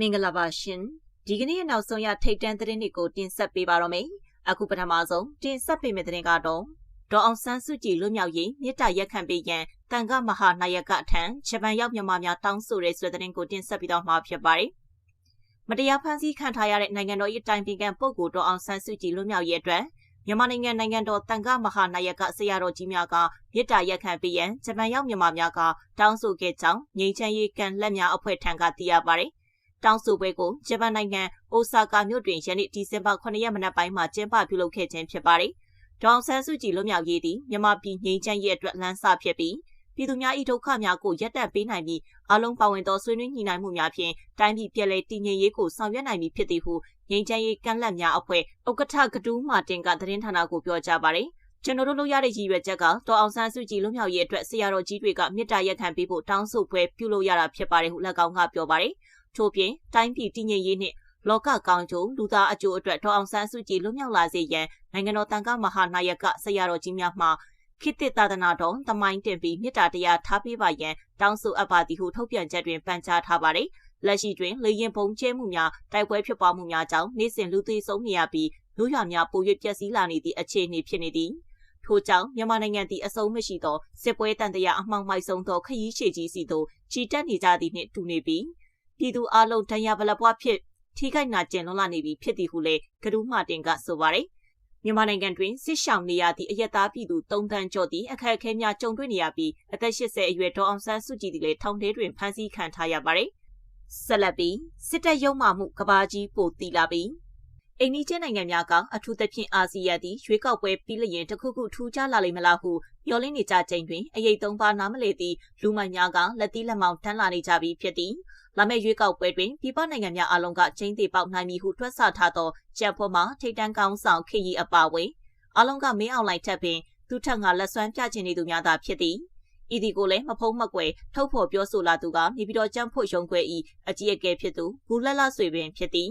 မင်္ဂလာပါရှင်ဒီကနေ့နောက်ဆုံးရထိတ်တန့်သတင်းတွေကိုတင်ဆက်ပေးပါတော့မယ်အခုပထမဆုံးတင်ဆက်ပေးမယ့်သတင်းကတော့ဒေါ်အောင်ဆန်းစုကြည်လွတ်မြောက်ရေးမြစ်တာရက်ခံပေးရန်တန်ခမဟာနာယကအထံဂျပန်ရောက်မြန်မာများတောင်းဆိုရဲဆိုတဲ့သတင်းကိုတင်ဆက်ပြီးတော့မှာဖြစ်ပါတယ်မတရားဖန်ဆီးခံထားရတဲ့နိုင်ငံတော်၏တိုင်ပင်ခံပုဂ္ဂိုလ်ဒေါ်အောင်ဆန်းစုကြည်လွတ်မြောက်ရေးအတွက်မြန်မာနိုင်ငံနိုင်ငံတော်တန်ခမဟာနာယကဆရာတော်ကြီးများကမြစ်တာရက်ခံပေးရန်ဂျပန်ရောက်မြန်မာများကတောင်းဆိုခဲ့ကြောင်းငြိမ်းချမ်းရေးကံလက်များအဖွဲ့ထံကသိရပါတယ် တောင်းဆိုပွဲကိုဂျပန်နိုင်ငံအိုဆာကာမြို့တွင်ယနေ့ဒီဇင်ဘာ9ရက်မနက်ပိုင်းမှာကျင်းပပြုလုပ်ခဲ့ခြင်းဖြစ်ပါတယ်။ဒေါအောင်ဆန်းစုကြည်လွတ်မြောက်ရေးသည်မြန်မာပြည်ငြိမ်းချမ်းရေးအတွက်လမ်းစဖြစ်ပြီးပြည်သူများ၏ဒုက္ခများကိုရပ်တန့်ပေးနိုင်ပြီးအလုံးပါဝင်သောဆွေးနွေးညှိနှိုင်းမှုများဖြင့်တိုင်းပြည်ပြည်လဲတည်ငြိမ်ရေးကိုဆောင်ရွက်နိုင်မည်ဖြစ်သည်ဟုငြိမ်းချမ်းရေးကန့်လန့်များအဖွဲ့ဥက္ကဋ္ဌကတူးမာတင်ကသတင်းဌာနကိုပြောကြားပါတယ်။ကျွန်တော်တို့လုပ်ရတဲ့ရည်ရွယ်ချက်ကတော်အောင်ဆန်းစုကြည်လွတ်မြောက်ရေးအတွက်ဆရာတော်ကြီးတွေကမြစ်တာရက်ခံပေးဖို့တောင်းဆိုပွဲပြုလုပ်ရတာဖြစ်ပါတယ်ဟု၎င်းကပြောပါတယ်။ ထို့ပြင်တိုင်းပြည်တည်ငြိမ်ရေးနှင့်လောကကောင်းကျိုးလူသားအကျိုးအတွက်ဒေါအောင်ဆန်းစုကြည်လွတ်မြောက်လာစေရန်နိုင်ငံတော်တန်ခါမဟာနာယကဆရာတော်ကြီးများမှခိတ္တသာသနာတော်တမိုင်းတင်ပြီးမေတ္တာတရားထားပေးပါရန်တောင်းဆိုအပ်ပါသည်ဟုထုတ်ပြန်ချက်တွင်ပန်ကြားထားပါတယ်။လက်ရှိတွင်လေရင်ပုံကျဲမှုများတိုက်ပွဲဖြစ်ပွားမှုများကြောင့်နေ့စဉ်လူသေးဆုံးနေရပြီးလူရွာများပို၍ပျက်စီးလာနေသည့်အခြေအနေဖြစ်နေသည်။ထို့ကြောင့်မြန်မာနိုင်ငံသည်အဆုံးမရှိသောစစ်ပွဲတန်တရားအမှောင်မိုက်ဆုံးသောခရီးရှည်ကြီးစီသို့ချီတက်နေကြသည်နှင့်တူနေပြီး ပြည်သူအလုံးတန်ရဗလပွားဖြစ်ထိခိုက်နာကျင်လွန်လာနေပြီဖြစ်သည်ဟုလည်းကဒူးမာတင်ကဆိုပါတယ်မြန်မာနိုင်ငံတွင်စစ်ရှောင်နေရသည့်အရက်သားပြည်သူ၃တန်းကျော်သည့်အခက်အခဲများကြုံတွေ့နေရပြီးအသက်80အရွယ်ဒေါ်အောင်ဆန်းစုကြည်သည်လည်းထောင်ထဲတွင်ဖမ်းဆီးခံထားရပါတယ်။ဆက်လက်ပြီးစစ်တပ်ရုံမှမှုကဘာကြီးပိုတီလာပြီးအိန္ဒိယနိုင်ငံများကအထူးသဖြင့်အာဆီယံသည်ရွေးကောက်ပွဲပြီးလျင်တခုခုထူးခြားလာလိမ့်မလားဟုမျှော်လင့်နေကြချိန်တွင်အရေးသုံးပါးနားမလည်သည့်လူမိုက်များကလက်သီးလက်မောင်းတန်းလာနေကြပြီးဖြစ်သည်။ လာမယ့်ရွေးကောက်ပွဲတွင်ပြည်ပနိုင်ငံများအလုံးကချင်းသေးပေါက်နိုင်မည်ဟုတွက်ဆထားသောကြံဖို့မှာထိတ်တန်းကောင်းဆောင်ခေရီအပါဝင်အလုံးကမင်းအောင်လိုက်ထက်ပင်သူထက်ငါလက်စွမ်းပြချင်နေသူများသာဖြစ်သည်ဤဒီကိုလည်းမဖုံးမကွယ်ထုတ်ဖော်ပြောဆိုလာသူကနေပြီးတော့ကြမ်းဖို့ရုံခွဲဤအကြီးအကဲဖြစ်သူဘူးလက်လဆွေပင်ဖြစ်သည်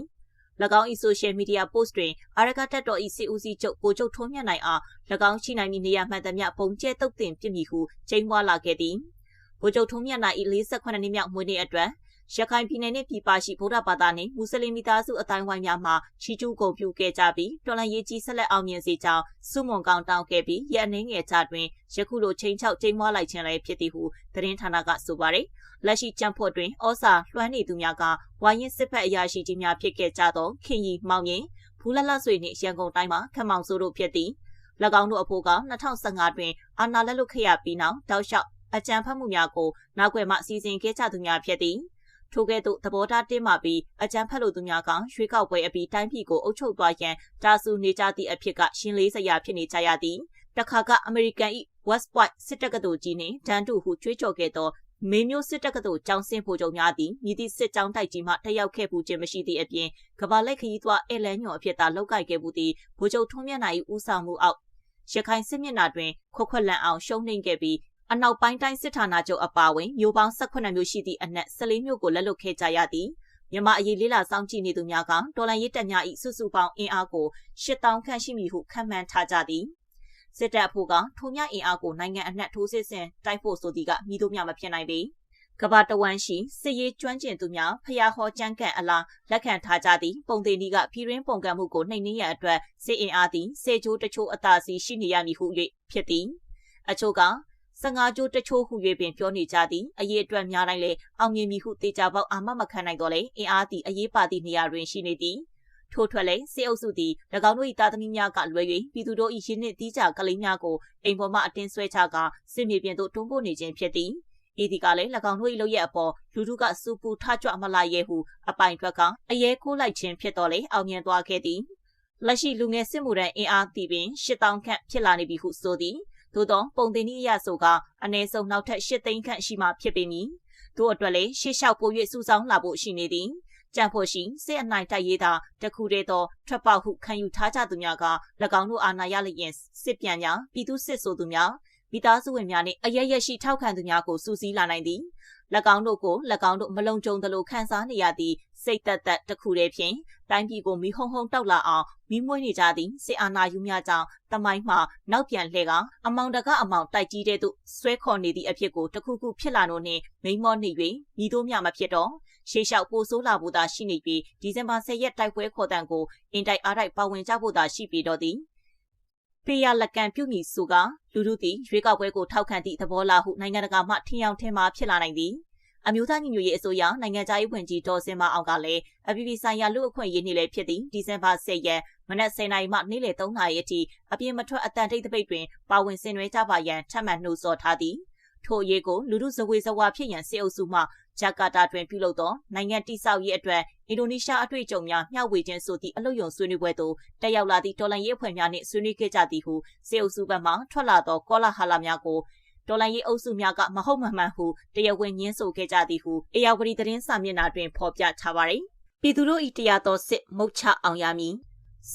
၎င်း၏ဆိုရှယ်မီဒီယာပို့စ်တွင်အာရကတက်တော်၏စီဦးစီးချုပ်ကိုချုပ်ထွန်းမြတ်နိုင်အား၎င်းရှိနိုင်မည်နေရာမှန်သမျှပုံကျဲတုတ်တင်ပြစ်မည်ဟုချိန်ပွားလာခဲ့သည်။ကိုချုပ်ထွန်းမြတ်နိုင်၏48နှစ်မြောက်မွေးနေ့အတွက် ရခိုင်ပြည်နယ်နှင့်ပြည်ပရှိဗုဒ္ဓဘာသာနှင့်မွတ်စလင်မိသားစုအတိုင်းဝိုင်းများမှချီးကျူးဂုဏ်ပြုခဲ့ကြပြီးတော်လှန်ရေးကြီးဆက်လက်အောင်မြင်စေကြောင်းစုမွန်ကောင်တောင်းခဲ့ပြီးရအနေငယ်ချတွင်ယခုလိုချိန်ချောက်ချိန်မွားလိုက်ခြင်းလည်းဖြစ်သည်ဟုသတင်းဌာနကဆိုပါတယ်။လက်ရှိကြံဖို့တွင်ဩစာလွှမ်းနေသူများကဝိုင်းရင်စစ်ဖက်အရာရှိကြီးများဖြစ်ခဲ့ကြသောခင်ရီမောင်ရင်ဖူးလလဆွေနှင့်ရန်ကုန်တိုင်းမှာခမောင်စိုးတို့ဖြစ်သည်။၎င်းတို့အဖို့က2015တွင်အာဏာလက်လွတ်ခဲ့ရပြီးနောက်တောက်လျှောက်အကြံဖတ်မှုများကိုနောက်ွယ်မှစီစဉ်ခဲ့ကြသူများဖြစ်သည်။ ထိုကဲ့သို့သဘောထားတင်းမာပြီးအကြမ်းဖက်လို့သူများကရွှေကောက်ပွဲအပြီးတိုင်းပြည်ကိုအုပ်ချုပ်သွားရန်တာဆူနေကြသည့်အဖြစ်ကရှင်းလေးစရာဖြစ်နေကြရသည်တခါကအမေရိကန်၏ဝက်စ်ပွိုက်စစ်တပ်ကတော်ကြီးနှင့်ဒန်တူဟုကြွေးကြော်ခဲ့သောမေမျိုးစစ်တပ်ကတော်ကျောင်းစင်ဖို့ချုပ်များသည်မြည်သည့်စစ်ကြောင်းတိုက်ကြီးမှတက်ရောက်ခဲ့မှုခြင်းမရှိသည့်အပြင်ကဘာလက်ခရီးသွားအဲလန်ညော်အဖြစ်သာလောက်ကိုက်ခဲ့မှုသည်ဗိုလ်ချုပ်ထွန်းမြတ်နိုင်၏ဦးဆောင်မှုအောက်ရခိုင်စစ်မျက်နှာတွင်ခွက်ခွက်လန့်အောင်ရှုံးနှိမ့်ခဲ့ပြီး အနောက်ပိုင်းတိုင်းစစ်ဌာနချုပ်အပါအဝင်မြို့ပေါင်း18မြို့ရှိသည့်အနက်14မြို့ကိုလက်လွတ်ခဲ့ကြရသည်မြန်မာအရေးလေးလာစောင့်ကြည့်နေသူများကတော်လန်ရေးတပ်များ၏စုစုပေါင်းအင်အားကို8000ခန့်ရှိမည်ဟုခန့်မှန်းထားကြသည်စစ်တပ်ဖို့ကထိုမြအင်အားကိုနိုင်ငံအနှံ့ထိုးစစ်ဆင်တိုက်ဖို့ဆိုသည်ကမိတို့များမဖြစ်နိုင်ပေကဘာတဝမ်းရှိစစ်ရေးကျွမ်းကျင်သူများဖျားဟောကြမ်းကန်အလားလက်ခံထားကြသည့်ပုံသေးနီကပြည်ရင်းပုံကံမှုကိုနှိမ်နင်းရန်အတွက်စစ်အင်အားသည်စေချိုးတချို့အသာစီရှိနေရမည်ဟု၍ဖြစ်သည်အချို့က 15ကျိုးတချို့ဟု၍ပင်ပြောနေကြသည်အရေးအတွက်များတိုင်းလည်းအောင်မြင်မည်ဟုတေချာပေါက်အာမမခံနိုင်တော့လေအင်အားသည့်အရေးပါသည့်နေရာတွင်ရှိနေသည်ထို့ထွက်လဲစေအုပ်စုသည်၎င်းတို့၏သားသမီးများကလွယ်၍ပြည်သူတို့၏ရင်းနှီးတီးကြကလေးများကိုအိမ်ပေါ်မှအတင်းဆွဲချကာစစ်မြေပြင်သို့တွန်းပို့နေခြင်းဖြစ်သည်ဤဒီကလည်း၎င်းတို့၏လုပ်ရအပေါ်လူထုကစူပူထကြွမလာရဲဟုအပိုင်ဘက်ကအရေးခိုးလိုက်ခြင်းဖြစ်တော်လေအောင်မြင်သွားခဲ့သည်လက်ရှိလူငယ်စစ်မှုထမ်းအင်အားတည်ပင်8000ခန့်ဖြစ်လာနေပြီဟုဆိုသည် သို့သောပုံတင်နည်းအရဆိုကအနည်းဆုံးနောက်ထပ်၈သိန်းခန့်ရှိမှဖြစ်ပေမည်။တို့အတွက်လည်းရှေ့လျှောက်ပို၍စုဆောင်းလာဖို့ရှိနေသည်။ကြံဖို့ရှိစစ်အနိုင်တိုက်ရေးသာတခုတည်းသောထွက်ပေါက်ဟုခံယူထားကြသူများက၎င်းတို့အာဏာရလျင်စစ်ပြန်များပြည်သူစစ်ဆိုသူများမိသားစုဝင်များနှင့်အရရက်ရှိထောက်ခံသူများကိုစူးစီးလာနိုင်သည်၎ င်းတို့ကို၎င်းတို့မလုံခြုံသလိုခံစားနေရသည့်စိတ်သက်သက်တစ်ခုတည်းဖြင့်တိုင်းပြည်ကိုမိဟုံဟုံတောက်လာအောင်မိမွေးနေကြသည့်စစ်အာဏာယူများကြောင့်တမိုင်းမှာနောက်ပြန်လှည့်ကအမောင်တကအမောင်တိုက်ကြီးတဲ့သို့ဆွဲခေါ်နေသည့်အဖြစ်ကိုတခုခုဖြစ်လာတော့နှင့်မိမောနေ၍မိတို့မြမဖြစ်တော့ရှေးလျှောက်ပိုဆိုးလာဖို့သာရှိနေပြီးဒီဇင်ဘာ10ရက်တိုက်ပွဲခေါ်တံကိုအင်တိုက်အားတိုက်ပါဝင်ကြဖို့သာရှိပြီးတော့သည် ဖေးရလက်ကန်ပြုမိစုကလူလူသည်ရွေးကောက်ပွဲကိုထောက်ခံသည့်သဘောလားဟုနိုင်ငံတကာမှထင်အောင်ထင်မှာဖြစ်လာနိုင်သည်အမျိုးသားညီညွတ်ရေးအစိုးရနိုင်ငံသားရေးဝန်ကြီးဒေါ်စင်မအောင်ကလည်းအပြည်ပြည်ဆိုင်ရာလူ့အခွင့်အရေးနေ့လည်းဖြစ်သည့်ဒီဇင်ဘာ10ရက်မနက်10:00နာရီမှနေ့လယ်3:00နာရီအထိအပြင်းမထွက်အတန်တိတ်တပိတ်တွင်ပါဝင်ဆင်နွှဲကြပါရန်ထပ်မံနှိုးဆော်ထားသည် ထို့အရေးကိုလူမှုဇဝေဇဝါဖြစ်ရန်စေအုပ်စုမှဂျကာတာတွင်ပြုလုပ်သောနိုင်ငံတိဆောက်ရေးအတွက်အင်ဒိုနီးရှားအတွေ့အကြုံများမျှဝေခြင်းဆိုသည့်အလို့ယုံဆွေးနွေးပွဲသို့တက်ရောက်လာသည့်တော်လှန်ရေးအဖွဲ့များနှင့်ဆွေးနွေးခဲ့ကြသည်ဟုစေအုပ်စုဘက်မှထွက်လာသောကောလာဟလများကိုတော်လိုင်းရေးအုပ်စုများကမဟုတ်မှန်မှန်ဟုတရားဝင်ညင်းဆိုခဲ့ကြသည်ဟုအေယာဝတီသတင်းစာမျက်နှာတွင်ဖော်ပြထားပါသည်ပြည်သူတို့၏တရားတော်စစ်မုတ်ချအောင်ရမည်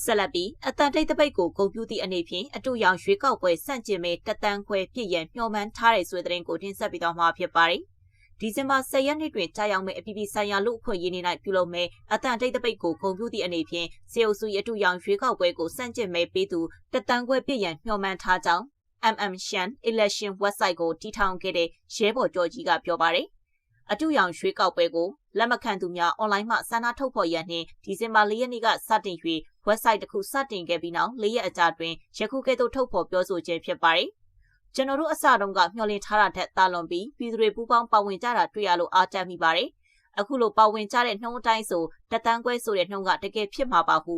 ဆက်လက်ပြီးအတန်တိတ်တပိတ်ကိုဂုံပြူသည့်အနေဖြင့်အတူရောင်ရွေးကောက်ပွဲစန့်ကျင်မဲ့တတန်းခွဲပြည့်ရန်မျှော်မှန်းထားတဲ့ဆိုတဲ့သတင်းကိုတင်ဆက်ပြီးတော့မှာဖြစ်ပါတယ်။ဒီဇင်ဘာ10ရက်နေ့တွင်ကြာရောက်မဲ့အပြည်ပြည်ဆိုင်ရာလူ့အခွင့်အရေးနေ့၌ပြုလုပ်မဲ့အတန်တိတ်တပိတ်ကိုဂုံပြူသည့်အနေဖြင့်စေအုပ်စုရတူရောင်ရွေးကောက်ပွဲကိုစန့်ကျင်မဲ့ပေးသူတတန်းခွဲပြည့်ရန်မျှော်မှန်းထားကြောင်း MM Shan Election website ကိုတည်ထောင်ခဲ့တဲ့ရဲဘော်ကျော်ကြီးကပြောပါတယ်။အတူရောင်ရွှေကောက်ပွဲကို လက်မခံသူများအွန်လိုင်းမှဆန္ဒထုတ်ဖော်ရန်နှင့်ဒီဇင်ဘာ၄ရက်နေ့ကစတင်၍ website တစ်ခုစတင်ခဲ့ပြီးနောက်၄ရက်အကြာတွင်ယခုကဲ့သို့ထုတ်ဖော်ပြောဆိုခြင်းဖြစ်ပါတယ်။ကျွန်တော်တို့အစတုန်းကမျှော်လင့်ထားတာထက်တာလွန်ပြီးပြည်သူတွေပူးပေါင်းပါဝင်ကြတာတွေ့ရလို့အားတတ်မိပါတယ်။အခုလိုပါဝင်ကြတဲ့နှုံးအတိုင်းဆိုတတန်းခွဲဆိုတဲ့နှုံးကတကယ်ဖြစ်မှာပါဟု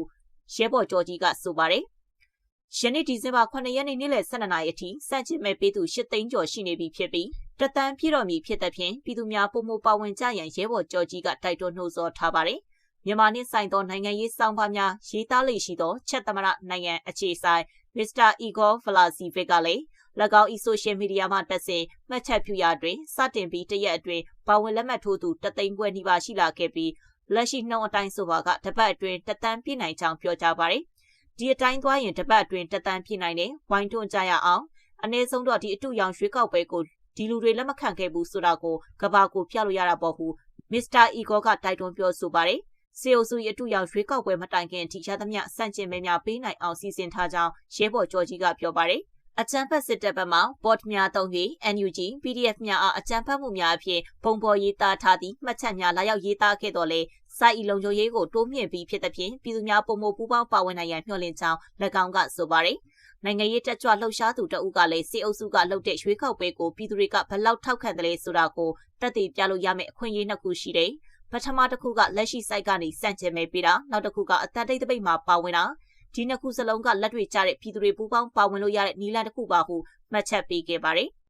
ရဲဘော်ကျော်ကြီးကဆိုပါတယ် ယနေ့ဒီဇင်ဘာ9ရက်နေ့နေ့လယ်12နာရီအထိစန့်ကျင်မဲ့ပေးသူ8သိန်းကျော်ရှိနေပြီဖြစ်ပြီးတသန်းပြည့်တော်မူဖြစ်တဲ့ဖြင့်ပြည်သူများပုံမပါဝင်ကြရန်ရဲဘော်ကြော်ကြီးကတိုက်တွန်းနှိုးဆော်ထားပါတယ်။မြန်မာနှင့်ဆိုင်သောနိုင်ငံရေးစောင့်ပါများရေးသားလေရှိသောချက်သမရနိုင်ငံအခြေဆိုင်မစ္စတာအီဂေါဖလာစီဗစ်ကလည်း၎င်းဤဆိုရှယ်မီဒီယာမှတက်ဆင်မှတ်ချက်ပြုရာတွင်စတင်ပြီးတရက်အတွင်းပါဝင်လက်မှတ်ထိုးသူတသိန်းခွဲနီးပါးရှိလာခဲ့ပြီးလက်ရှိနှုံအတိုင်းဆိုပါကတပတ်အတွင်းတသန်းပြည့်နိုင်ကြောင်းပြောကြားပါတယ် ဒီအတိုင်းသွားရင်တပတ်အတွင်းတသန်းဖြစ်နိုင်တယ်ဝိုင်းထွန်းကြရအောင်အနည်းဆုံးတော့ဒီအတူရောင်ရွှေကောက်ပွဲကိုဒီလူတွေလက်မခံခဲ့ဘူးဆိုတာကိုကဘာကိုဖျက်လို့ရတာပေါ့ဟုမစ္စတာအီဂေါကတိုက်တွန်းပြောဆိုပါတယ်စေအိုစုရဲ့အတူရောင်ရွှေကောက်ပွဲမတိုင်ခင်အထိရသမျှစန့်ကျင်မဲများပေးနိုင်အောင်စီစဉ်ထားကြောင်းရဲဘော်ကျော်ကြီးကပြောပါတယ်အကြံဖက်စစ်တပ်ဘက်မှ bot များသုံးပြီး NUG PDF များအားအကြံဖက်မှုများအဖြစ်ပုံပေါ်ရေးသားထားသည့်မှတ်ချက်များလာရောက်ရေးသားခဲ့တော်လဲ စိုက်ဤလုံခြုံရေးကိုတိုးမြင့်ပြီးဖြစ်တဲ့ဖြင့်ပြည်သူများပုံမပူးပေါင်းပါဝင်နိုင်ရန်မျှော်လင့်ကြောင်း၎င်းကဆိုပါတယ်။နိုင်ငံရေးတက်ကြွလှုပ်ရှားသူတအုပ်ကလည်းစစ်အုပ်စုကလှုပ်တဲ့ရွေးကောက်ပွဲကိုပြည်သူတွေကဘလောက်ထောက်ခံတယ်လဲဆိုတာကိုတက်တည်ပြလို့ရမယ့်အခွင့်အရေးနှစ်ခုရှိတယ်။ပထမတစ်ခုကလက်ရှိ site ကနေစန့်ကျင်မဲ့ပေးတာနောက်တစ်ခုကအတန်တိတ်တပိတ်မှာပါဝင်တာဒီနှစ်ခုစလုံးကလက်တွေ့ကျတဲ့ပြည်သူတွေပူးပေါင်းပါဝင်လို့ရတဲ့နည်းလမ်းတစ်ခုပါဟုမှတ်ချက်ပေးခဲ့ပါတယ်။